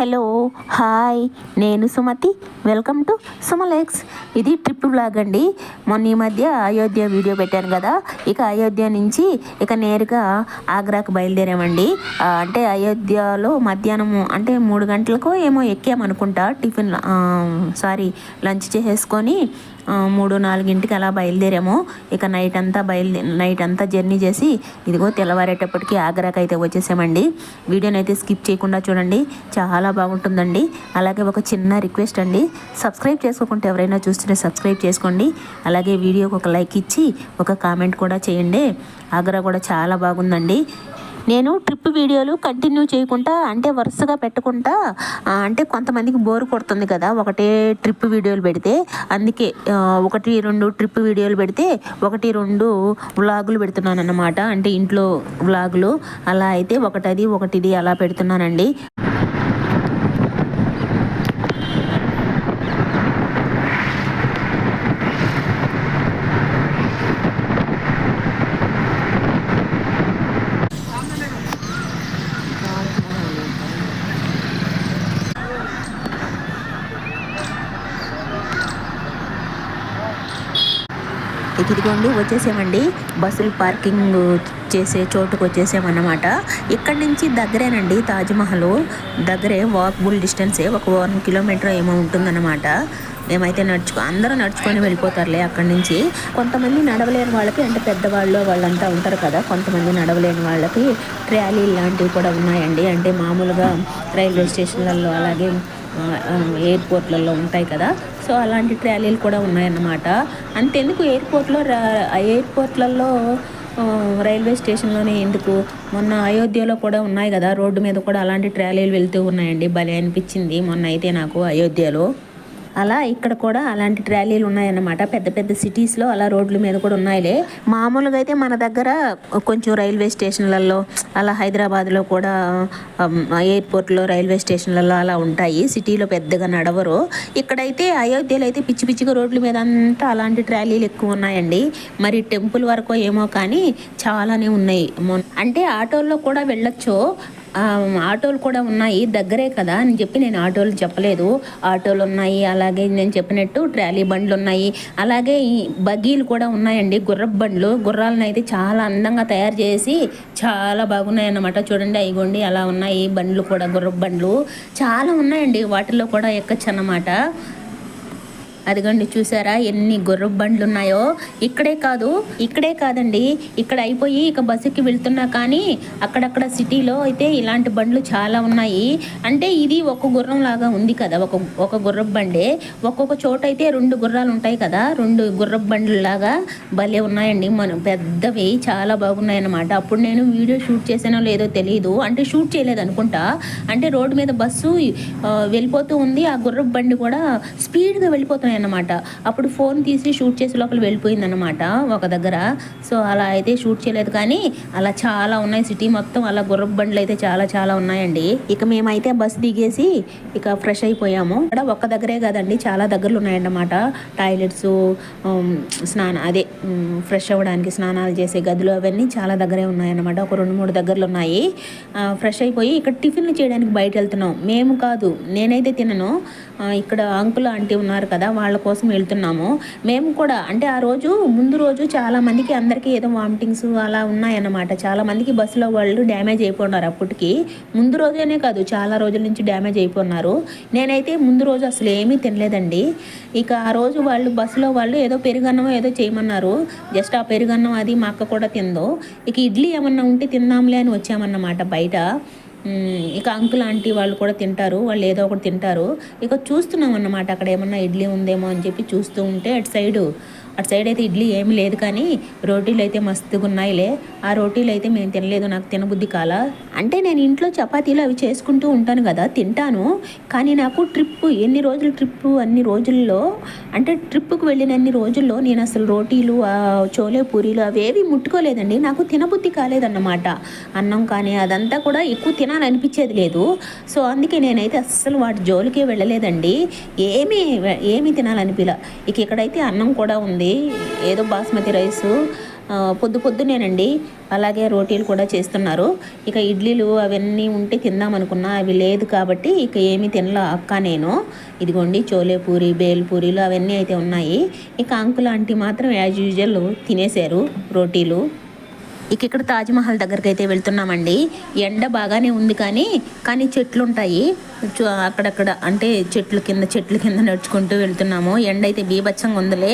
Hello hi నేను Sumathi. Welcome to సుమలెక్స్ ఇది trip blog అండి. మొన్న ఈ మధ్య అయోధ్య వీడియో పెట్టాను కదా. ఇక అయోధ్య నుంచి ఇక నేరుగా ఆగ్రాకు బయలుదేరామండి. అంటే అయోధ్యలో మధ్యాహ్నము అంటే మూడు గంటలకు ఏమో ఎక్కామనుకుంటా టిఫిన్ సారీ లంచ్ చేసేసుకొని మూడు నాలుగింటికి అలా బయలుదేరాము. ఇక నైట్ అంతా బయలుదే నైట్ అంతా జర్నీ చేసి ఇదిగో తెల్లవారేటప్పటికి ఆగ్రాకి అయితే వచ్చేసామండి. వీడియోని అయితే స్కిప్ చేయకుండా చూడండి. చాలా బాగుంటుందండి. అలాగే ఒక చిన్న రిక్వెస్ట్ అండి. సబ్స్క్రైబ్ చేసుకోకుంటే ఎవరైనా చూస్తుంటే సబ్స్క్రైబ్ చేసుకోండి. అలాగే వీడియోకి ఒక లైక్ ఇచ్చి ఒక కామెంట్ కూడా చేయండి. ఆగ్రా కూడా చాలా బాగుందండి. నేను ట్రిప్ వీడియోలు కంటిన్యూ చేయకుండా అంటే వరుసగా పెట్టకుండా అంటే కొంతమందికి బోర్ కొడుతుంది కదా ఒకటే ట్రిప్ వీడియోలు పెడితే అందుకే ఒకటి రెండు ట్రిప్ వీడియోలు పెడితే ఒకటి రెండు వ్లాగులు పెడుతున్నాను అన్నమాట అంటే ఇంట్లో వ్లాగులు అలా అయితే ఒకటది ఒకటిది అలా పెడుతున్నానండి ఇక ఇదిగోండి వచ్చేసామండి. బస్సులు పార్కింగ్ చేసే చోటుకు వచ్చేసామన్నమాట. ఇక్కడ నుంచి దగ్గరేనండి తాజ్మహల్ దగ్గరే వాక్బుల్ డిస్టెన్సే ఒక వన్ కిలోమీటర్ ఏమో ఉంటుందన్నమాట. మేమైతే నడుచుకో అందరూ నడుచుకొని వెళ్ళిపోతారులే అక్కడి నుంచి. కొంతమంది నడవలేని వాళ్ళకి అంటే పెద్దవాళ్ళు వాళ్ళంతా ఉంటారు కదా కొంతమంది నడవలేని వాళ్ళకి ట్రాలీ లాంటివి కూడా ఉన్నాయండి. అంటే మామూలుగా రైల్వే స్టేషన్లలో అలాగే ఎయిర్పోర్ట్లలో ఉంటాయి కదా సో అలాంటి ట్రాలీలు కూడా ఉన్నాయన్నమాట. అంతెందుకు ఎయిర్పోర్ట్లో రా- ఎయిర్పోర్ట్లలో రైల్వే స్టేషన్లోనే ఎందుకు? మొన్న అయోధ్యలో కూడా ఉన్నాయి కదా రోడ్డు మీద కూడా అలాంటి ట్రాలీలు వెళ్తూ ఉన్నాయండి. భలే అనిపించింది మొన్న అయితే నాకు అయోధ్యలో. అలా ఇక్కడ కూడా అలాంటి ట్రాలీలు ఉన్నాయన్నమాట. పెద్ద పెద్ద సిటీస్లో అలా రోడ్ల మీద కూడా ఉన్నాయిలే. మామూలుగా అయితే మన దగ్గర కొంచెం రైల్వే స్టేషన్లలో అలా హైదరాబాద్లో కూడా ఎయిర్పోర్ట్లో రైల్వే స్టేషన్లలో అలా ఉంటాయి. సిటీలో పెద్దగా నడవరు. ఇక్కడైతే అయోధ్యలో అయితే పిచ్చి పిచ్చిగా రోడ్ల మీద అంతా అలాంటి ట్రాలీలు ఎక్కువ ఉన్నాయండి. మరి టెంపుల్ వరకు ఏమో కానీ చాలానే ఉన్నాయి. అంటే ఆటోల్లో కూడా వెళ్ళొచ్చు. ఆటోలు కూడా ఉన్నాయి దగ్గరే కదా అని చెప్పి నేను ఆటోలు చెప్పలేదు. ఆటోలు ఉన్నాయి అలాగే నేను చెప్పినట్టు ట్రాలీ బండ్లు ఉన్నాయి అలాగే ఈ బగ్గీలు కూడా ఉన్నాయండి. గుర్రపు బండ్లు గుర్రాలను అయితే చాలా అందంగా తయారు చేసి చాలా బాగున్నాయి అన్నమాట చూడండి అయిగోండి అలా ఉన్నాయి బండ్లు కూడా గుర్రపు బండ్లు. చాలా ఉన్నాయండి వాటిలో కూడా ఎక్కచ్చు అన్నమాట. అదిగోండి చూసారా ఎన్ని గుర్రపు బండ్లు ఉన్నాయో ఇక్కడే కాదు ఇక్కడే కాదండి. ఇక్కడ అయిపోయి ఇక బస్సుకి వెళ్తున్నా కానీ అక్కడక్కడ సిటీలో అయితే ఇలాంటి బండ్లు చాలా ఉన్నాయి. అంటే ఇది ఒక గుర్రం లాగా ఉంది కదా ఒక ఒక గుర్రపు బండే ఒక్కొక్క చోట అయితే రెండు గుర్రాలు ఉంటాయి కదా రెండు గుర్రపు బండ్లు లాగా భలే ఉన్నాయండి. మనం పెద్దవి చాలా బాగున్నాయి అన్నమాట అప్పుడు నేను వీడియో షూట్ చేసానో లేదో తెలియదు అంటే షూట్ చేయలేదు అనుకుంటా. అంటే రోడ్డు మీద బస్సు వెళ్ళిపోతూ ఉంది. ఆ గుర్రపు బండి కూడా స్పీడ్గా వెళ్ళిపోతున్నాయి అన్నమాట. అప్పుడు ఫోన్ తీసి షూట్ చేసి లోపల వెళ్ళిపోయింది అనమాట ఒక దగ్గర. సో అలా అయితే షూట్ చేయలేదు కానీ అలా చాలా ఉన్నాయి. సిటీ మొత్తం అలా గుర్రపు బండ్లు అయితే చాలా చాలా ఉన్నాయండి. ఇక మేమైతే బస్ దిగేసి ఇక ఫ్రెష్ అయిపోయాము. ఇక్కడ ఒక్క దగ్గరే కదండి చాలా దగ్గరలు ఉన్నాయన్నమాట. టాయిలెట్స్ స్నాన అదే ఫ్రెష్ అవ్వడానికి స్నానాలు చేసే గదులు అవన్నీ చాలా దగ్గరే ఉన్నాయన్నమాట. ఒక రెండు మూడు దగ్గరలు ఉన్నాయి. ఫ్రెష్ అయిపోయి ఇక్కడ టిఫిన్లు చేయడానికి బయట వెళ్తున్నాం. మేము కాదు నేనైతే తినను. ఇక్కడ అంకుల్ ఆంటీ ఉన్నారు కదా వాళ్ళ కోసం వెళ్తున్నాము. మేము కూడా అంటే ఆ రోజు ముందు రోజు చాలామందికి అందరికీ ఏదో వామిటింగ్స్ అలా ఉన్నాయన్నమాట. చాలా మందికి బస్సులో వాళ్ళు డ్యామేజ్ అయిపోయినారు అప్పటికి. ముందు రోజేనే కాదు చాలా రోజుల నుంచి డ్యామేజ్ అయిపోయినారు. నేనైతే ముందు రోజు అసలు ఏమీ తినలేదండి. ఇక ఆ రోజు వాళ్ళు బస్సులో వాళ్ళు ఏదో పెరుగన్నం ఏదో చేయమన్నారు. జస్ట్ ఆ పెరుగన్నం అది మా అక్క కూడా తిందో. ఇక ఇడ్లీ ఏమన్నా ఉంటే తిందాంలే అని వచ్చామన్నమాట బయట. ఇక అంకుల్ ఆంటీ వాళ్ళు కూడా తింటారు. వాళ్ళు ఏదో ఒకటి తింటారు. ఇక చూస్తున్నాం అన్నమాట అక్కడ ఏమన్నా ఇడ్లీ ఉందేమో అని చెప్పి చూస్తూ ఉంటే అటు సైడు అటు సైడ్ అయితే ఇడ్లీ ఏమి లేదు కానీ రోటీలు అయితే మస్తుగా ఉన్నాయిలే ఆ రోటీలు అయితే మేము తినలేదు నాకు తినబుద్ధి కాల? అంటే నేను ఇంట్లో చపాతీలు అవి చేసుకుంటూ ఉంటాను కదా తింటాను. కానీ నాకు ట్రిప్ ఎన్ని రోజులు ట్రిప్ అన్ని రోజుల్లో అంటే ట్రిప్కి వెళ్ళిన అన్ని రోజుల్లో నేను అసలు రోటీలు చోలే పూరీలు అవేవి ముట్టుకోలేదండి. నాకు తినబుద్ధి కాలేదన్నమాట. అన్నం కానీ అదంతా కూడా ఎక్కువ తినాలనిపించేది లేదు. సో అందుకే నేనైతే అస్సలు వాటి జోలికే వెళ్ళలేదండి. ఏమీ ఏమీ తినాలనిపిలా. ఇక ఇక్కడైతే అన్నం కూడా ఉంది ఏదో బాస్మతి రైసు. పొద్దు పొద్దునేనండి. అలాగే రోటీలు కూడా చేస్తున్నారు. ఇక ఇడ్లీలు అవన్నీ ఉంటే తిందాం అనుకున్నా. అవి లేదు కాబట్టి ఇక ఏమీ తినలా అక్క నేను. ఇదిగోండి చోలే పూరి బేల్ పూరీలు అవన్నీ అయితే ఉన్నాయి. ఇక అంకుల్ ఆంటీ మాత్రం యాజ్ యూజువల్ తినేశారు రోటీలు. ఇక ఇక్కడ తాజ్మహల్ దగ్గరికి అయితే వెళ్తున్నామండి. ఎండ బాగానే ఉంది కానీ కానీ చెట్లు ఉంటాయి అక్కడక్కడ అంటే చెట్లు కింద చెట్ల కింద నడుచుకుంటూ వెళ్తున్నాము. ఎండ అయితే బీభత్సంగా ఉందిలే.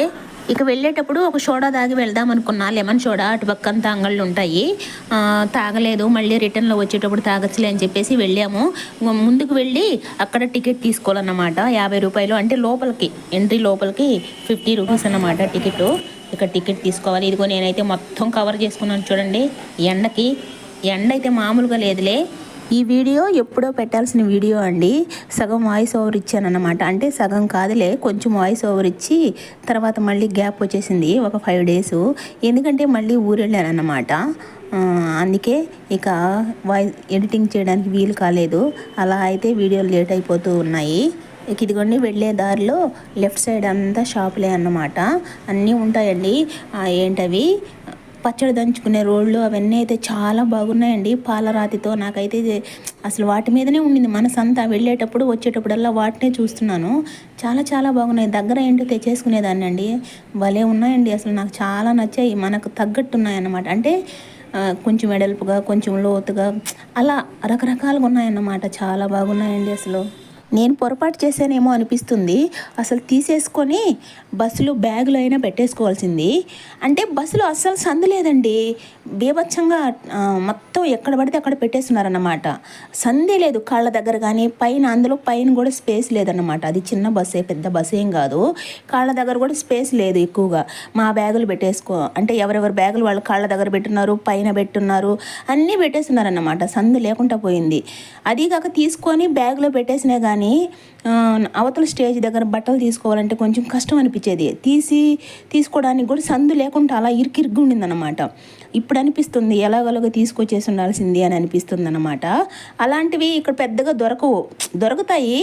ఇక వెళ్ళేటప్పుడు ఒక సోడా తాగి వెళ్దాం అనుకున్నా. లెమన్ సోడా అటు పక్కంతా అంగళ్ళు ఉంటాయి. తాగలేదు. మళ్ళీ రిటర్న్లో వచ్చేటప్పుడు తాగచ్చులే అని చెప్పేసి వెళ్ళాము. ముందుకు వెళ్ళి అక్కడ టికెట్ తీసుకోవాలన్నమాట. యాభై రూపాయలు అంటే లోపలికి ఎంట్రీ లోపలికి ఫిఫ్టీ రూపీస్ అన్నమాట టికెట్. ఇక్కడ టికెట్ తీసుకోవాలి. ఇదిగో నేనైతే మొత్తం కవర్ చేసుకున్నాను చూడండి. ఎండకి ఎండ అయితే మామూలుగా లేదులే. ఈ వీడియో ఎప్పుడో పెట్టాల్సిన వీడియో అండి. సగం వాయిస్ ఓవర్ ఇచ్చాను అనమాట అంటే సగం కాదులే కొంచెం వాయిస్ ఓవర్ ఇచ్చి తర్వాత మళ్ళీ గ్యాప్ వచ్చేసింది ఒక ఫైవ్ డేస్ ఎందుకంటే మళ్ళీ ఊరు అందుకే ఇక వాయిస్ ఎడిటింగ్ చేయడానికి వీలు కాలేదు. అలా అయితే వీడియోలు లేట్ అయిపోతూ ఉన్నాయి. ఇక ఇదిగోండి వెళ్ళే దారిలో లెఫ్ట్ సైడ్ అంతా షాపులే అన్నమాట. అన్నీ ఉంటాయండి. ఏంటవి? పచ్చడి దంచుకునే రోళ్ళు అవన్నీ అయితే చాలా బాగున్నాయండి పాలరాతితో. నాకైతే అసలు వాటి మీదనే ఉండింది మనసంతా. వెళ్ళేటప్పుడు వచ్చేటప్పుడల్లా వాటినే చూస్తున్నాను. చాలా చాలా బాగున్నాయి. దగ్గర ఏంటో తెచ్చేసుకునేదాన్ని అండి భలే ఉన్నాయండి. అసలు నాకు చాలా నచ్చాయి. మనకు తగ్గట్టున్నాయి అన్నమాట అంటే కొంచెం వెడల్పుగా కొంచెం లోతుగా అలా రకరకాలుగా ఉన్నాయన్నమాట. చాలా బాగున్నాయండి అసలు. నేను పొరపాటు చేశానేమో అనిపిస్తుంది. అసలు తీసేసుకొని బస్సులో బ్యాగులో అయినా పెట్టేసుకోవాల్సింది. అంటే బస్సులో అస్సలు సందు లేదండి. బీభత్సంగా మొత్తం ఎక్కడ పడితే అక్కడ పెట్టేస్తున్నారన్నమాట. సందే లేదు కాళ్ళ దగ్గర కానీ పైన అందులో పైన కూడా స్పేస్ లేదన్నమాట. అది చిన్న బస్సే పెద్ద బస్ ఏం కాదు. కాళ్ళ దగ్గర కూడా స్పేస్ లేదు ఎక్కువగా. మా బ్యాగులు పెట్టేసుకో అంటే ఎవరెవరు బ్యాగులు వాళ్ళ కాళ్ళ దగ్గర పెట్టున్నారు పైన పెట్టున్నారు అన్నీ పెట్టేస్తున్నారన్నమాట. సందు లేకుండా పోయింది. అది కాక తీసుకొని బ్యాగులో పెట్టేసినా కానీ కానీ అవతల స్టేజ్ దగ్గర బట్టలు తీసుకోవాలంటే కొంచెం కష్టం అనిపించేది. తీసి తీసుకోవడానికి కూడా సందు లేకుండా అలా ఇరికిరిగ్గు ఉండిందనమాట ఇప్పుడు అనిపిస్తుంది ఎలాగోలాగో తీసుకొచ్చేసి ఉండాల్సింది అని అనిపిస్తుంది అనమాట అలాంటివి ఇక్కడ పెద్దగా దొరకవు. దొరుకుతాయి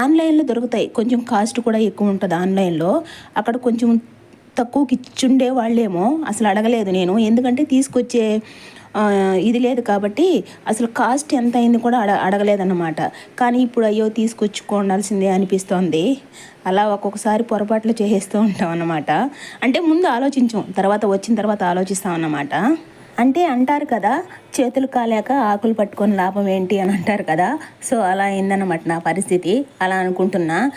ఆన్లైన్లో దొరుకుతాయి. కొంచెం కాస్ట్ కూడా ఎక్కువ ఉంటుంది ఆన్లైన్లో. అక్కడ కొంచెం తక్కువకి ఇచ్చుండే వాళ్ళేమో అసలు అడగలేదు నేను. ఎందుకంటే తీసుకొచ్చే ఇది లేదు కాబట్టి అసలు కాస్ట్ ఎంత అయింది కూడా అడ అడగలేదన్నమాట. కానీ ఇప్పుడు అయ్యో తీసుకొచ్చుకోవాల్సిందే అనిపిస్తోంది. అలా ఒక్కొక్కసారి పొరపాట్లు చేసేస్తూ ఉంటాం అన్నమాట. అంటే ముందు ఆలోచించాం తర్వాత వచ్చిన తర్వాత ఆలోచిస్తాం అన్నమాట. అంటే అంటారు కదా చేతులు కాలేక ఆకులు పట్టుకొని లాభం ఏంటి అని అంటారు కదా. సో అలా అయిందన్నమాట నా పరిస్థితి. అలా అనుకుంటున్నా.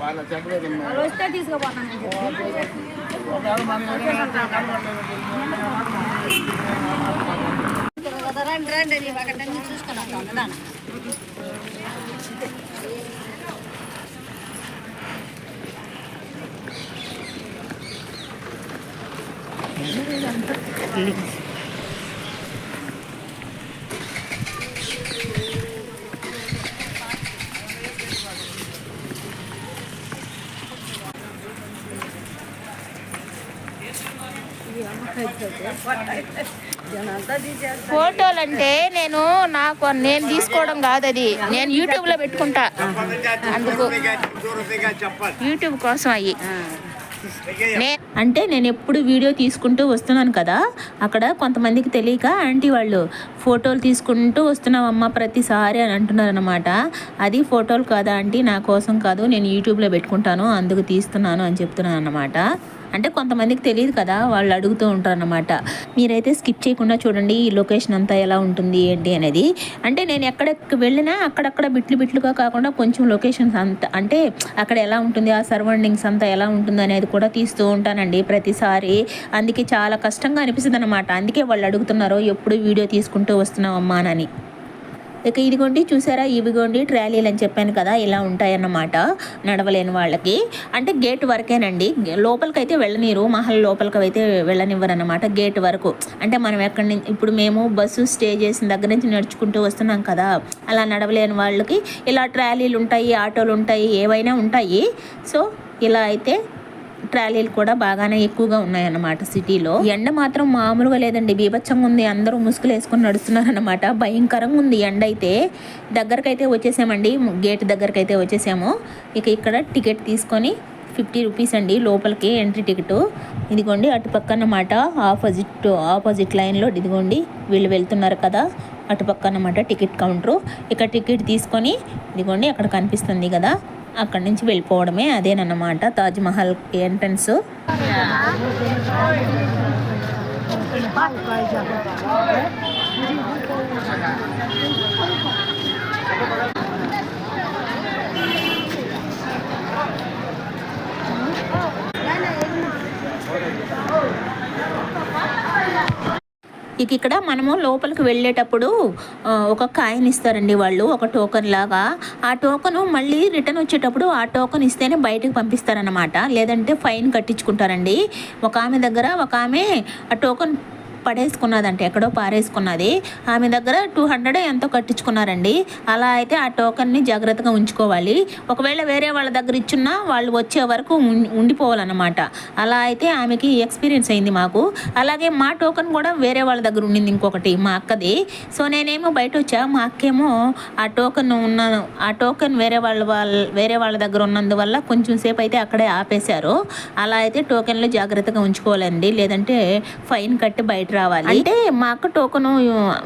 వాళ్ళ చెప్పలేదు వస్తే తీసుకుపోతాను రండి రండి నీ ఒకటి అంటే నేను నాకు నేను తీసుకోవడం కాదు అది. నేను యూట్యూబ్లో పెట్టుకుంటా. అందుకు యూట్యూబ్ కోసం అయ్యి. అంటే నేను ఎప్పుడు వీడియో తీసుకుంటూ వస్తున్నాను కదా అక్కడ కొంతమందికి తెలియక ఆంటీ వాళ్ళు ఫోటోలు తీసుకుంటూ వస్తున్నావమ్మా ప్రతిసారి అని అంటున్నారు అనమాట అది ఫోటోలు కాదా ఆంటీ? నా కోసం కాదు నేను యూట్యూబ్లో పెట్టుకుంటాను అందుకు తీస్తున్నాను అని చెప్తున్నాను అనమాట అంటే కొంతమందికి తెలియదు కదా వాళ్ళు అడుగుతూ ఉంటారు అనమాట మీరైతే స్కిప్ చేయకుండా చూడండి ఈ లొకేషన్ అంతా ఎలా ఉంటుంది ఏంటి అనేది. అంటే నేను ఎక్కడికి వెళ్ళినా అక్కడక్కడ బిట్లు బిట్లుగా కాకుండా కొంచెం లొకేషన్స్ అంత అంటే అక్కడ ఎలా ఉంటుంది ఆ సరౌండింగ్స్ అంతా ఎలా ఉంటుంది అనేది కూడా తీస్తూ ఉంటానండి ప్రతిసారి. అందుకే చాలా కష్టంగా అనిపిస్తుంది అనమాట అందుకే వాళ్ళు అడుగుతున్నారు ఎప్పుడు వీడియో తీసుకుంటూ వస్తున్నావమ్మా అని. ఇక ఇదిగోండి చూసారా? ఇవిగోండి ట్రాలీలు అని చెప్పాను కదా ఇలా ఉంటాయన్నమాట నడవలేని వాళ్ళకి. అంటే గేట్ వరకేనండి. లోపలికి అయితే వెళ్ళనీరు మహల్ లోపలికి అయితే వెళ్ళనివ్వరు అనమాట గేట్ వరకు. అంటే మనం ఎక్కడి నుంచి ఇప్పుడు మేము బస్సు స్టే చేసిన దగ్గర నుంచి నడుచుకుంటూ వస్తున్నాం కదా అలా నడవలేని వాళ్ళకి ఇలా ట్రాలీలు ఉంటాయి ఆటోలు ఉంటాయి ఏవైనా ఉంటాయి. సో ఇలా అయితే ట్రాలీలు కూడా బాగానే ఎక్కువగా ఉన్నాయన్నమాట సిటీలో. ఎండ మాత్రం మామూలుగా లేదండి. బీభత్సంగా ఉంది. అందరూ ముసుగులు వేసుకుని నడుస్తున్నారనమాట భయంకరంగా ఉంది ఎండ అయితే దగ్గరకైతే వచ్చేసామండి. గేట్ దగ్గరకైతే వచ్చేసాము. ఇక ఇక్కడ టికెట్ తీసుకొని ఫిఫ్టీ రూపీస్ అండి లోపలికి ఎంట్రీ టికెట్. ఇదిగోండి అటు పక్కన అన్నమాట ఆపోజిట్ ఆపోజిట్ లైన్లో ఇదిగోండి వీళ్ళు వెళ్తున్నారు కదా. అటు పక్క అన్నమాట టికెట్ కౌంటరు. ఇక్కడ టికెట్ తీసుకొని ఇదిగోండి అక్కడ కనిపిస్తుంది కదా. అక్కడి నుంచి వెళ్ళిపోవడమే అదేనన్నమాట తాజ్ మహల్ ఎంట్రన్స్. ఇక్కడ మనము లోపలికి వెళ్ళేటప్పుడు ఒక కాయిన్ ఇస్తారండి వాళ్ళు ఒక టోకన్ లాగా. ఆ టోకన్ మళ్ళీ రిటర్న్ వచ్చేటప్పుడు ఆ టోకెన్ ఇస్తేనే బయటకు పంపిస్తారనమాట లేదంటే ఫైన్ కట్టించుకుంటారండి. ఒక ఆమె దగ్గర ఒక ఆమె ఆ టోకెన్ పడేసుకున్నదంటే ఎక్కడో పారేసుకున్నది. ఆమె దగ్గర టూ హండ్రెడ్ ఎంతో కట్టించుకున్నారండి. అలా అయితే ఆ టోకన్ని జాగ్రత్తగా ఉంచుకోవాలి. ఒకవేళ వేరే వాళ్ళ దగ్గర ఇచ్చున్నా వాళ్ళు వచ్చే వరకు ఉం- ఉండిపోవాలన్నమాట. అలా అయితే ఆమెకి ఎక్స్పీరియన్స్ అయింది మాకు. అలాగే మా టోకన్ కూడా వేరే వాళ్ళ దగ్గర ఉండింది ఇంకొకటి మా అక్కది. సో నేనేమో బయట వచ్చా మా అక్కేమో ఆ టోకన్ ఉన్న ఆ టోకన్ వేరే వాళ్ళ వాళ్ళ వేరే వాళ్ళ దగ్గర ఉన్నందువల్ల కొంచెం సేపు అయితే అక్కడే ఆపేశారు. అలా అయితే టోకెన్లు జాగ్రత్తగా ఉంచుకోవాలండి. లేదంటే ఫైన్ కట్టి బయట రావాలి. అంటే మా అక్క టోకెన్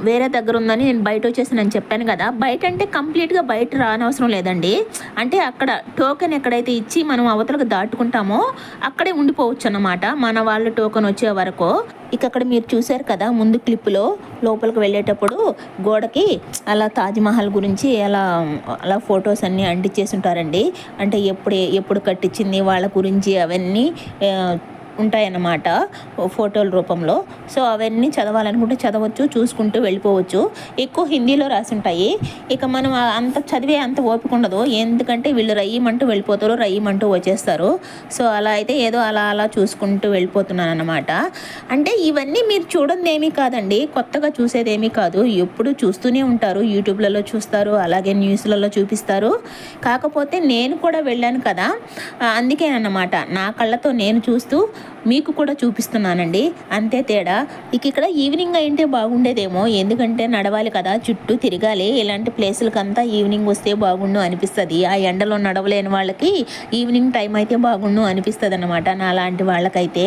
వేరే దగ్గర ఉందని నేను బయట వచ్చేసి నేను చెప్పాను కదా. బయట అంటే కంప్లీట్గా బయట రానవసరం లేదండి. అంటే అక్కడ టోకెన్ ఎక్కడైతే ఇచ్చి మనం అవతలకు దాటుకుంటామో అక్కడే ఉండిపోవచ్చు అన్నమాట మన వాళ్ళ టోకెన్ వచ్చే వరకు. ఇక అక్కడ మీరు చూశారు కదా ముందు క్లిప్లో లోపలికి వెళ్ళేటప్పుడు గోడకి అలా తాజ్మహల్ గురించి అలా అలా ఫొటోస్ అన్నీ అంటించేసి ఉంటారండి. అంటే ఎప్పుడు ఎప్పుడు కట్టించింది వాళ్ళ గురించి అవన్నీ ఉంటాయన్నమాట ఫోటోల రూపంలో. సో అవన్నీ చదవాలనుకుంటే చదవచ్చు చూసుకుంటూ వెళ్ళిపోవచ్చు. ఎక్కువ హిందీలో రాసి ఉంటాయి ఇక మనం అంత చదివే అంత ఓపిక ఉండదు. ఎందుకంటే వీళ్ళు రయ్యమంటూ వెళ్ళిపోతారు రయ్యమంటూ వచ్చేస్తారు. సో అలా అయితే ఏదో అలా అలా చూసుకుంటూ వెళ్ళిపోతున్నాను అనమాట అంటే ఇవన్నీ మీరు చూడండి ఏమీ కాదండి. కొత్తగా చూసేదేమీ కాదు. ఎప్పుడు చూస్తూనే ఉంటారు. యూట్యూబ్లలో చూస్తారు. అలాగే న్యూస్లలో చూపిస్తారు. కాకపోతే నేను కూడా వెళ్ళాను కదా. అందుకేనమాట నా కళ్ళతో నేను చూస్తూ మీకు కూడా చూపిస్తున్నానండి. అంతే తేడా. ఇక ఇక్కడ ఈవినింగ్ అయింటే బాగుండేదేమో. ఎందుకంటే నడవాలి కదా. చుట్టూ తిరగాలి. ఇలాంటి ప్లేసులకంతా ఈవినింగ్ వస్తే బాగుండు అనిపిస్తుంది. ఆ ఎండలో నడవలేని వాళ్ళకి ఈవినింగ్ టైం అయితే బాగుండు అనిపిస్తుంది అనమాట నా లాంటి వాళ్ళకైతే.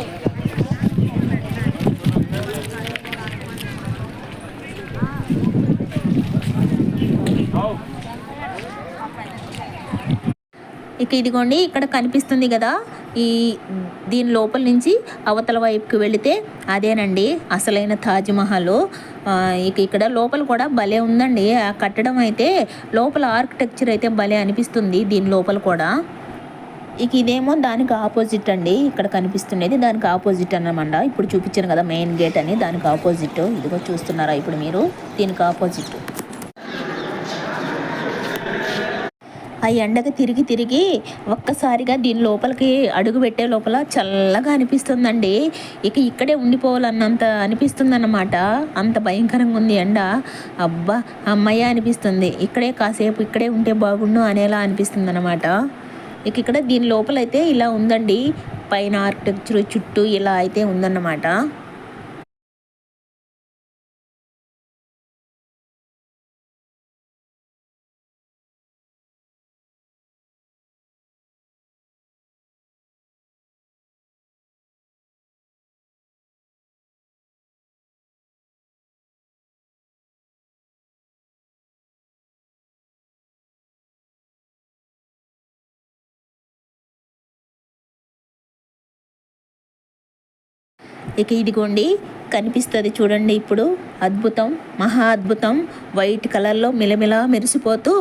మనకి ఇదిగోండి ఇక్కడ కనిపిస్తుంది కదా ఈ దీని లోపల నుంచి అవతల వైపుకి వెళితే అదేనండి అసలైన తాజ్మహల్ ఇక ఇక్కడ లోపల కూడా భలే ఉందండి ఆ కట్టడం అయితే లోపల ఆర్కిటెక్చర్ అయితే భలే అనిపిస్తుంది దీని లోపల కూడా. ఇక ఇదేమో దానికి ఆపోజిట్ అండి ఇక్కడ కనిపిస్తున్నది దానికి ఆపోజిట్ అనమాట ఇప్పుడు చూపించాను కదా మెయిన్ గేట్ అని దానికి ఆపోజిట్ ఇదిగో చూస్తున్నారా ఇప్పుడు మీరు దీనికి ఆపోజిట్ ఆ ఎండకు తిరిగి తిరిగి ఒక్కసారిగా దీని లోపలికి అడుగు పెట్టే లోపల చల్లగా అనిపిస్తుందండి. ఇక ఇక్కడే ఉండిపోవాలన్నంత అనిపిస్తుంది అన్నమాట అంత భయంకరంగా ఉంది ఎండ. అబ్బా అమ్మయ్య అనిపిస్తుంది. ఇక్కడే కాసేపు ఇక్కడే ఉంటే బాగుండు అనేలా అనిపిస్తుంది అనమాట ఇక ఇక్కడ దీని లోపలైతే ఇలా ఉందండి. పైన ఆర్కిటెక్చర్ చుట్టూ ఇలా అయితే ఉందన్నమాట. ఇక ఇదిగోండి కనిపిస్తుంది చూడండి ఇప్పుడు. అద్భుతం మహా అద్భుతం. వైట్ కలర్లో మిలమిలా మెరిసిపోతూ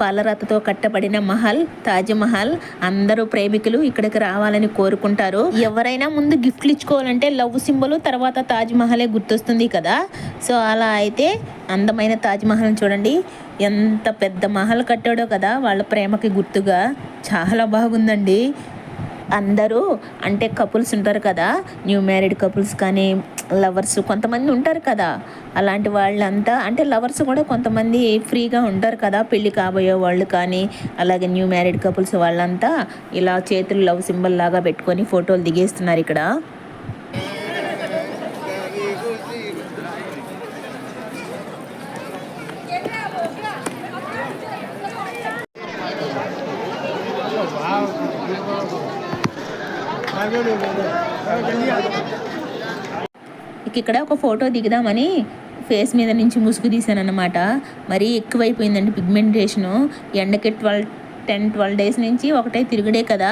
పాలరాతతో కట్టబడిన మహల్ తాజ్మహల్ అందరూ ప్రేమికులు ఇక్కడికి రావాలని కోరుకుంటారు. ఎవరైనా ముందు గిఫ్ట్లు ఇచ్చుకోవాలంటే లవ్ సింబల్ తర్వాత తాజ్మహలే గుర్తొస్తుంది కదా. సో అలా అయితే అందమైన తాజ్మహల్ని చూడండి. ఎంత పెద్ద మహల్ కట్టాడో కదా వాళ్ళ ప్రేమకి గుర్తుగా. చాలా బాగుందండి. అందరూ అంటే కపుల్స్ ఉంటారు కదా న్యూ మ్యారీడ్ కపుల్స్ కానీ లవర్స్ కొంతమంది ఉంటారు కదా. అలాంటి వాళ్ళంతా అంటే లవర్స్ కూడా కొంతమంది ఫ్రీగా ఉంటారు కదా పెళ్ళి కాబోయే వాళ్ళు కానీ అలాగే న్యూ మ్యారీడ్ కపుల్స్ వాళ్ళంతా ఇలా చేతులు లవ్ సింబల్ లాగా పెట్టుకొని ఫోటోలు దిగేస్తున్నారు ఇక్కడ ఇక ఇక్కడ ఒక ఫోటో దిగుదామని ఫేస్ మీద నుంచి ముసుగు తీసాను అనమాట మరీ ఎక్కువైపోయిందండి పిగ్మెంటేషను. ఎండకి ట్వెల్వ్ టెన్ ట్వెల్వ్ డేస్ నుంచి ఒకటే తిరుగుడే కదా.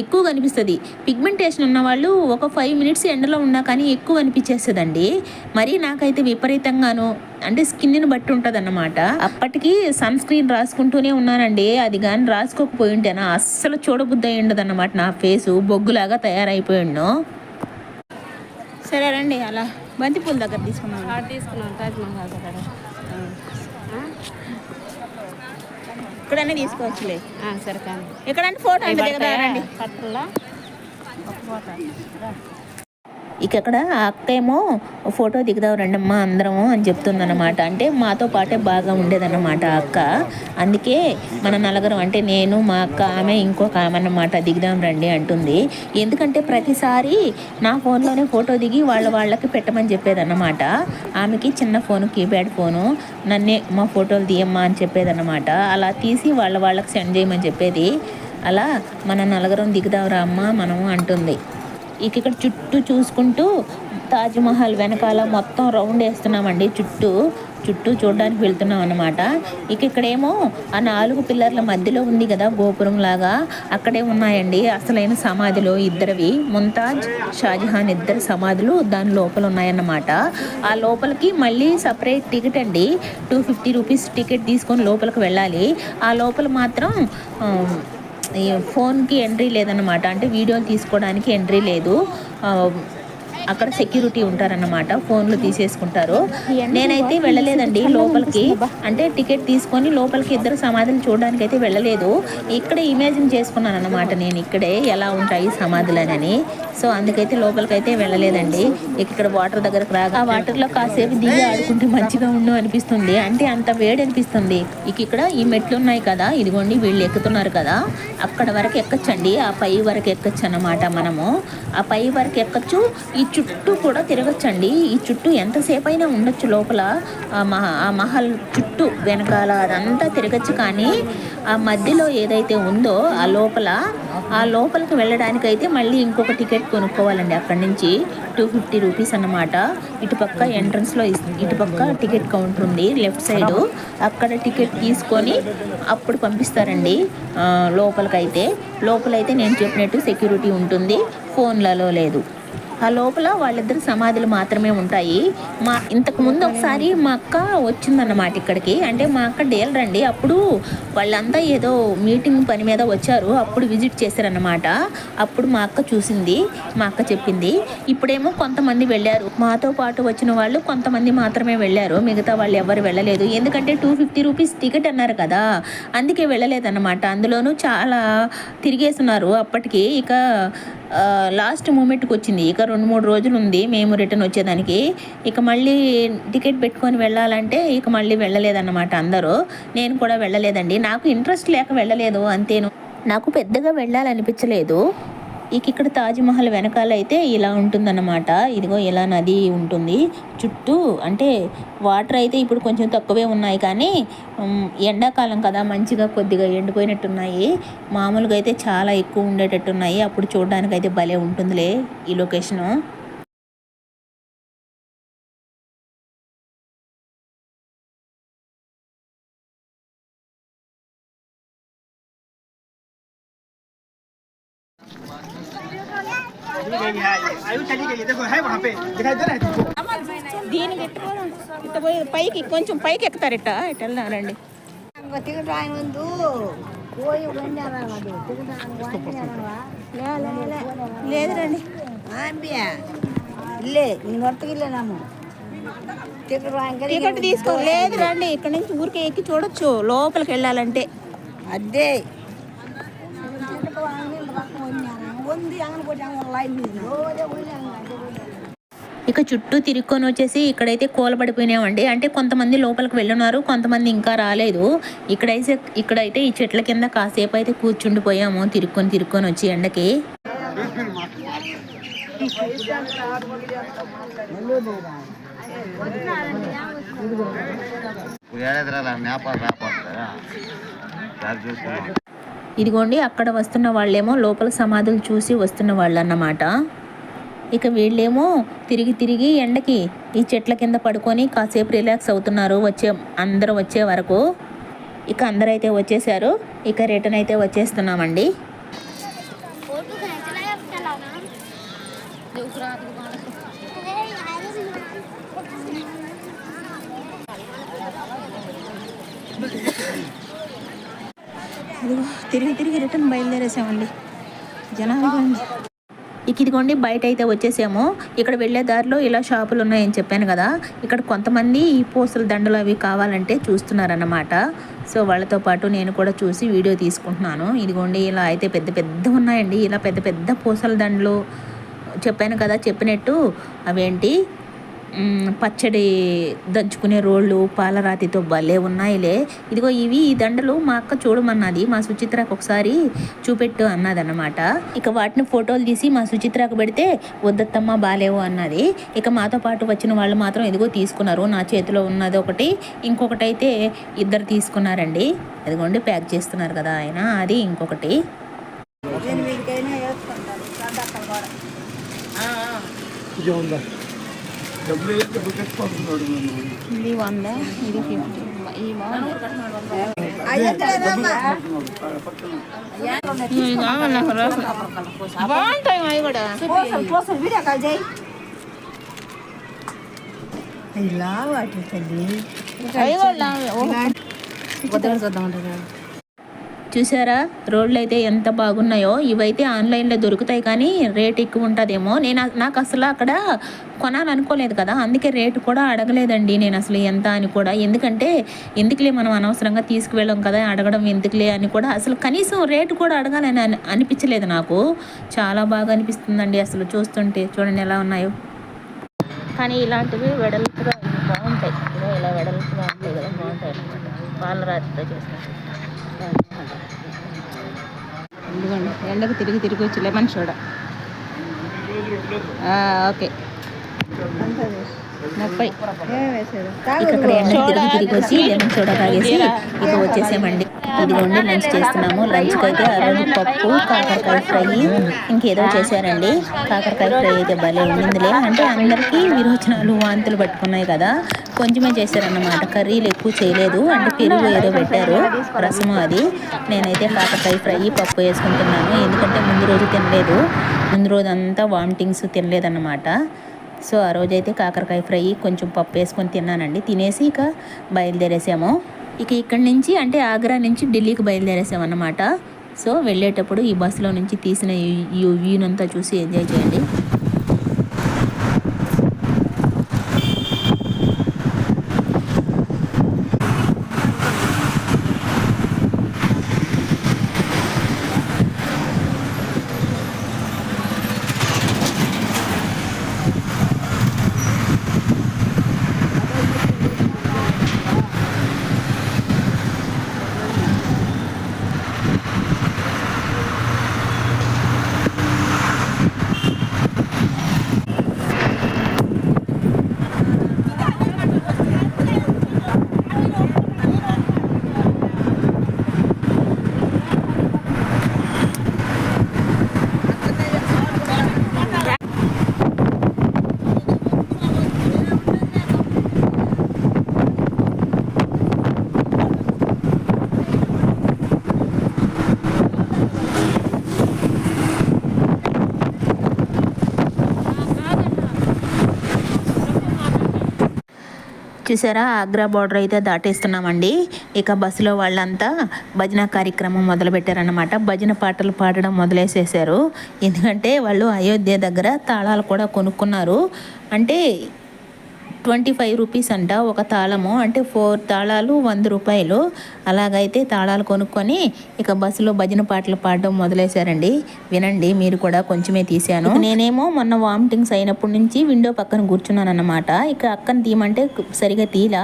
ఎక్కువ కనిపిస్తుంది. పిగ్మెంటేషన్ ఉన్న వాళ్ళు ఒక ఫైవ్ మినిట్స్ ఎండలో ఉన్నా కానీ ఎక్కువ అనిపించేస్తుందండి. మరి నాకైతే విపరీతంగాను అంటే స్కిన్ని బట్టి ఉంటుంది అన్నమాట అప్పటికి సన్ స్క్రీన్ రాసుకుంటూనే ఉన్నానండి. అది కానీ రాసుకోకపోయి ఉంటేనా అస్సలు చూడబుద్ధి అయి ఉండదు అన్నమాట నా ఫేసు. బొగ్గులాగా తయారైపోయిండు సరే రండి అలా. బంతిపూల దగ్గర తీసుకున్నాం. కార్డు తీసుకున్నాను తాజ్ మహల్ దగ్గర. ఇక్కడనే తీసుకోవచ్చులే. సరే కానీ. ఎక్కడంటే ఫోటో అంటే రండి. ఒక ఫోటో. ఇక అక్కడ అక్క ఏమో ఫోటో దిగుదాం రండమ్మా అందరము అని చెప్తుందన్నమాట. అంటే మాతో పాటే బాగా ఉండేదన్నమాట అక్క. అందుకే మన నలుగురం అంటే నేను మా అక్క ఆమె ఇంకొక ఆమె అన్నమాట. దిగుదాం రండి అంటుంది. ఎందుకంటే ప్రతిసారి నా ఫోన్లోనే ఫోటో దిగి వాళ్ళ వాళ్ళకి పెట్టమని చెప్పేదన్నమాట. ఆమెకి చిన్న ఫోను కీప్యాడ్ ఫోను నన్నే మా ఫోటోలు తీయమ్మా అని చెప్పేదన్నమాట. అలా తీసి వాళ్ళ వాళ్ళకి సెండ్ చేయమని చెప్పేది. అలా మన నలుగురం దిగుదాంరా అమ్మ మనము అంటుంది. ఇక ఇక్కడ చుట్టూ చూసుకుంటూ తాజ్మహల్ వెనకాల మొత్తం రౌండ్ వేస్తున్నామండి చుట్టూ. చుట్టూ చూడడానికి వెళ్తున్నాం అనమాట ఇక ఇక్కడేమో ఆ నాలుగు పిల్లర్ల మధ్యలో ఉంది కదా గోపురం లాగా. అక్కడే ఉన్నాయండి. అసలైన సమాధిలో ఇద్దరివి. ముంతాజ్ షాజహాన్ ఇద్దరు సమాధులు దాని లోపల ఉన్నాయన్నమాట. ఆ లోపలికి మళ్ళీ సపరేట్ టికెట్ అండి. టూ ఫిఫ్టీ రూపీస్ టికెట్ తీసుకొని లోపలికి వెళ్ళాలి. ఆ లోపల మాత్రం ఫోన్కి ఎంట్రీ లేదనమాట అంటే వీడియోలు తీసుకోవడానికి ఎంట్రీ లేదు. అక్కడ సెక్యూరిటీ ఉంటారన్నమాట. ఫోన్లు తీసేసుకుంటారు. నేనైతే వెళ్ళలేదండి లోపలికి. అంటే టికెట్ తీసుకొని లోపలికి ఇద్దరు సమాధులు చూడడానికి అయితే వెళ్ళలేదు. ఇక్కడే ఇమాజిన్ చేసుకున్నాను అనమాట నేను ఇక్కడే ఎలా ఉంటాయి సమాధులనని. సో అందుకైతే లోపలికి అయితే వెళ్ళలేదండి. ఇక ఇక్కడ వాటర్ దగ్గరకు రాగా ఆ వాటర్లో కాసేపు దిగి ఆడుకుంటే మంచిగా ఉండు అనిపిస్తుంది. అంటే అంత వేడి అనిపిస్తుంది. ఇక ఇక్కడ ఈ మెట్లు ఉన్నాయి కదా. ఇదిగోండి వీళ్ళు ఎక్కుతున్నారు కదా. అక్కడ వరకు ఎక్కచ్చండి? ఆ పై వరకు ఎక్కచ్చు అన్నమాట మనము. ఆ పై వరకు ఎక్కచ్చు. ఈ చుట్టూ కూడా తిరగచ్చండి. ఈ చుట్టూ ఎంతసేపు అయినా ఉండొచ్చు లోపల. ఆ మహ ఆ మహల్ చుట్టూ వెనకాల అదంతా తిరగచ్చు కానీ ఆ మధ్యలో ఏదైతే ఉందో ఆ లోపల ఆ లోపలికి వెళ్ళడానికి అయితే మళ్ళీ ఇంకొక టికెట్ కొనుక్కోవాలండి అక్కడి నుంచి. టూ ఫిఫ్టీ రూపీస్ అన్నమాట. ఇటుపక్క ఎంట్రన్స్లో ఇటుపక్క టికెట్ కౌంటర్ ఉంది లెఫ్ట్ సైడ్. అక్కడ టికెట్ తీసుకొని అప్పుడు పంపిస్తారండి. లోపలికైతే. లోపలైతే నేను చెప్పినట్టు సెక్యూరిటీ ఉంటుంది. ఫోన్లలో లేదు. ఆ లోపల వాళ్ళిద్దరు సమాధులు మాత్రమే ఉంటాయి. మా ఇంతకు ముందు ఒకసారి మా అక్క వచ్చిందన్నమాట ఇక్కడికి. అంటే మా అక్క డేలరండి అప్పుడు వాళ్ళంతా ఏదో మీటింగ్ పని మీద వచ్చారు. అప్పుడు విజిట్ చేశారన్నమాట. అప్పుడు మా అక్క చూసింది. మా అక్క చెప్పింది. ఇప్పుడేమో కొంతమంది వెళ్ళారు. మాతో పాటు వచ్చిన వాళ్ళు కొంతమంది మాత్రమే వెళ్ళారు. మిగతా వాళ్ళు ఎవరు వెళ్ళలేదు. ఎందుకంటే టూ ఫిఫ్టీ రూపీస్ టికెట్ అన్నారు కదా. అందుకే వెళ్ళలేదన్నమాట. అందులోనూ చాలా తిరిగేస్తున్నారు అప్పటికి. ఇక లాస్ట్ మూమెంట్కి వచ్చింది ఇక రెండు మూడు రోజులు ఉంది మేము రిటర్న్ వచ్చేదానికి. ఇక మళ్ళీ టికెట్ పెట్టుకొని వెళ్ళాలంటే ఇక మళ్ళీ వెళ్ళలేదన్నమాట అందరూ. నేను కూడా వెళ్ళలేదండి. నాకు ఇంట్రెస్ట్ లేక వెళ్ళలేదు అంతేను. నాకు పెద్దగా వెళ్ళాలనిపించలేదు. ఇక ఇక్కడ తాజ్మహల్ వెనకాల అయితే ఇలా ఉంటుందన్నమాట. ఇదిగో ఇలా నది ఉంటుంది. చుట్టూ అంటే వాటర్ అయితే ఇప్పుడు కొంచెం తక్కువే ఉన్నాయి కానీ ఎండాకాలం కదా మంచిగా కొద్దిగా ఎండిపోయినట్టున్నాయి. మామూలుగా అయితే చాలా ఎక్కువ ఉండేటట్టున్నాయి. అప్పుడు చూడడానికి అయితే భలే ఉంటుందిలే ఈ లొకేషను. దీని ఇట్ట పైకి కొంచెం పైకి ఎక్కుతారు ఇట్ట ఇట్ట లేదు రండి టికెట్ తీసుకో. లేదు రండి ఇక్కడ నుంచి ఊరికే ఎక్కి చూడొచ్చు. లోపలికి వెళ్ళాలంటే. అదే. ఇక చుట్టూ తిరుక్కొని వచ్చేసి ఇక్కడైతే కూలబడిపోయినామండి. అంటే కొంతమంది లోపలికి వెళ్ళున్నారు కొంతమంది ఇంకా రాలేదు. ఇక్కడైతే ఇక్కడైతే ఈ చెట్ల కింద కాసేపు అయితే కూర్చుండిపోయాము తిరుక్కొని తిరుక్కొని వచ్చి ఎండకి. ఇదిగోండి అక్కడ వస్తున్న వాళ్ళేమో లోపల సమాధులు చూసి వస్తున్న వాళ్ళు అన్నమాట ఇక వీళ్ళేమో తిరిగి తిరిగి ఎండకి ఈ చెట్ల కింద పడుకొని కాసేపు రిలాక్స్ అవుతున్నారు వచ్చే అందరూ వచ్చే వరకు. ఇక అందరైతే వచ్చేసారు ఇక రిటర్న్ అయితే వచ్చేస్తున్నామండి. తిరిగి తిరిగి రిటర్న్ బయలుదేరేసామండి. జనాలు ఇక ఇదిగోండి బయట అయితే వచ్చేసాము. ఇక్కడ వెళ్ళే దారిలో ఇలా షాపులు ఉన్నాయని చెప్పాను కదా. ఇక్కడ కొంతమంది ఈ పూసల దండలు అవి కావాలంటే చూస్తున్నారన్నమాట. సో వాళ్ళతో పాటు నేను కూడా చూసి వీడియో తీసుకుంటున్నాను. ఇదిగోండి ఇలా అయితే పెద్ద పెద్ద ఉన్నాయండి. ఇలా పెద్ద పెద్ద పూసల దండలు చెప్పాను కదా చెప్పినట్టు అవేంటి? పచ్చడి దంచుకునే రోళ్ళు పాలరాతితో భలే ఉన్నాయిలే. ఇదిగో ఇవి ఈ దండలు మా అక్క చూడమన్నది. మా సుచిత్రకు ఒకసారి చూపెట్టు అన్నదన్నమాట. ఇక వాటిని ఫోటోలు తీసి మా సుచిత్రకు పెడితే వద్దత్తమ్మ బాలేవు అన్నది. ఇక మాతో పాటు వచ్చిన వాళ్ళు మాత్రం ఇదిగో తీసుకున్నారు. నా చేతిలో ఉన్నది ఒకటి ఇంకొకటి అయితే ఇద్దరు తీసుకున్నారండి. అదిగోండి ప్యాక్ చేస్తున్నారు కదా ఆయన. అది ఇంకొకటి. ఇది ఉందా? ఇది వంద ఇది ఫిఫ్టీ. ఈ. బాగుంటాయి అవి కూడా. ఇలా వాటి తల్లి. అవి కూడా ఓహో. చూసారా? రోడ్లు అయితే ఎంత బాగున్నాయో. ఇవైతే ఆన్లైన్లో దొరుకుతాయి కానీ రేట్ ఎక్కువ ఉంటుందేమో. నేను నాకు అసలు అక్కడ కొనాలనుకోలేదు కదా. అందుకే రేటు కూడా అడగలేదండి నేను అసలు ఎంత అని కూడా. ఎందుకంటే ఎందుకులే మనం అనవసరంగా తీసుకువెళ్ళాం కదా అడగడం ఎందుకులే అని కూడా అసలు కనీసం రేటు కూడా అడగాలని అనిపించలేదు నాకు. చాలా బాగా అనిపిస్తుందండి అసలు చూస్తుంటే. చూడండి ఎలా ఉన్నాయో. కానీ ఇలాంటివి వెడల్పుగా బాగుంటాయి. ఇలా వెడల్పుగా ఉంటాయి కదా బాగుంటాయి అన్నమాట. పాలరాతితో చేసినట్టు ఇదిగోండి ఎండకు తిరిగి తిరిగి వచ్చి లెమన్ సోడా. ఆ, ఓకే. ముప్పై. ఇక అక్కడ ఎండ తిరిగి తిరిగి వచ్చి లెమన్ సోడా తాగేసి ఇక వచ్చేసామండి. ఇదిగోండి లంచ్ చేస్తున్నాము. లంచ్కి అయితే ఆ రోజు పప్పు కాకరకాయ ఫ్రై ఇంకేదో చేశారండి. కాకరకాయ ఫ్రై అయితే భలే ఉండిందిలే. అంటే అందరికీ విరోచనాలు వాంతులు పట్టుకున్నాయి కదా. కొంచెమే చేశారన్నమాట. కర్రీలు ఎక్కువ చేయలేదు. అంటే పెరుగు ఏదో పెట్టారు. రసము అది. నేనైతే కాకరకాయ ఫ్రై పప్పు వేసుకుంటున్నాను ఎందుకంటే ముందు రోజు తినలేదు. ముందు రోజు అంతా వామిటింగ్స్ తినలేదన్నమాట. సో ఆ రోజైతే కాకరకాయ ఫ్రై కొంచెం పప్పు వేసుకొని తిన్నానండి. తినేసి ఇక బయలుదేరేసాము. ఇక ఇక్కడి నుంచి అంటే ఆగ్రా నుంచి ఢిల్లీకి బయలుదేరేసామన్నమాట. సో వెళ్ళేటప్పుడు ఈ బస్సులో నుంచి తీసిన ఈ వ్యూనంతా చూసి ఎంజాయ్ చేయండి. చూసారా? ఆగ్రా బార్డర్ అయితే దాటేస్తున్నామండి. ఇక బస్సులో వాళ్ళంతా భజన కార్యక్రమం మొదలుపెట్టారనమాట భజన పాటలు పాడడం మొదలేసేసారు ఎందుకంటే వాళ్ళు అయోధ్య దగ్గర తాళాలు కూడా కొనుక్కున్నారు. అంటే ట్వంటీ ఫైవ్ రూపీస్ అంట ఒక తాళము. అంటే ఫోర్ తాళాలు వంద రూపాయలు. అలాగైతే తాళాలు కొనుక్కొని ఇక బస్సులో భజన పాటలు పాడడం మొదలేశారండి. వినండి మీరు కూడా కొంచెమే తీశాను. నేనేమో మొన్న వామిటింగ్స్ అయినప్పటి నుంచి విండో పక్కన కూర్చున్నాను అన్నమాట ఇక అక్కను తీయమంటే సరిగా తీలా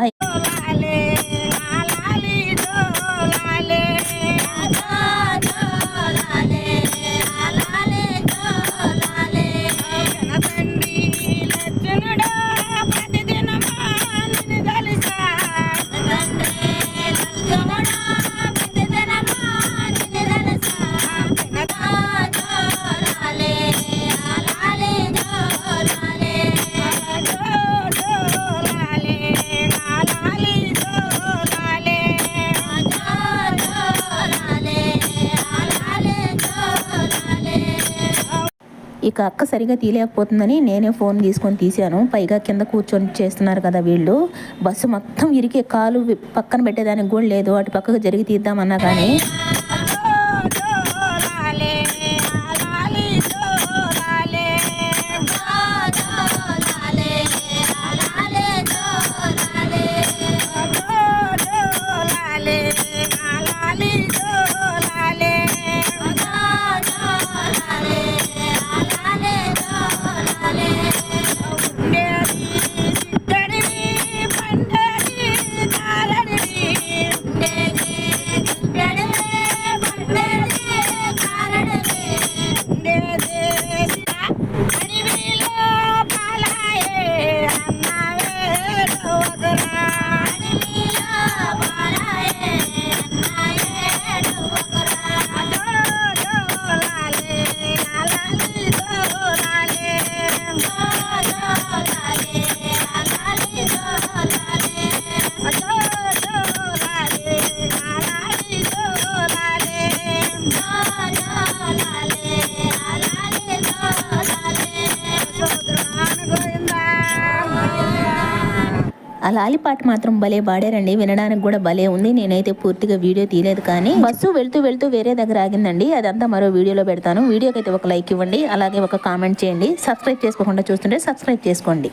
ఇక అక్క సరిగా తీయలేకపోతుందని నేనే ఫోన్ తీసుకొని తీశాను. పైగా కింద కూర్చొని చేస్తున్నారు కదా వీళ్ళు. బస్సు మొత్తం ఇరికే కాలు పక్కన పెట్టేదానికి కూడా లేదు. అటు పక్కకు జరిగి తీద్దామన్నా కానీ లాలిపాట్ మాత్రం భలే పాడారండి. వినడానికి కూడా భలే ఉంది. నేనైతే పూర్తిగా వీడియో తీయలేదు కానీ బస్సు వెళ్తూ వెళ్తూ వేరే దగ్గర ఆగిందండి. అదంతా మరో వీడియోలో పెడతాను. వీడియోకి అయితే ఒక లైక్ ఇవ్వండి. అలాగే ఒక కామెంట్ చేయండి. సబ్స్క్రైబ్ చేసుకోకుండా చూస్తుంటే సబ్స్క్రైబ్ చేసుకోండి.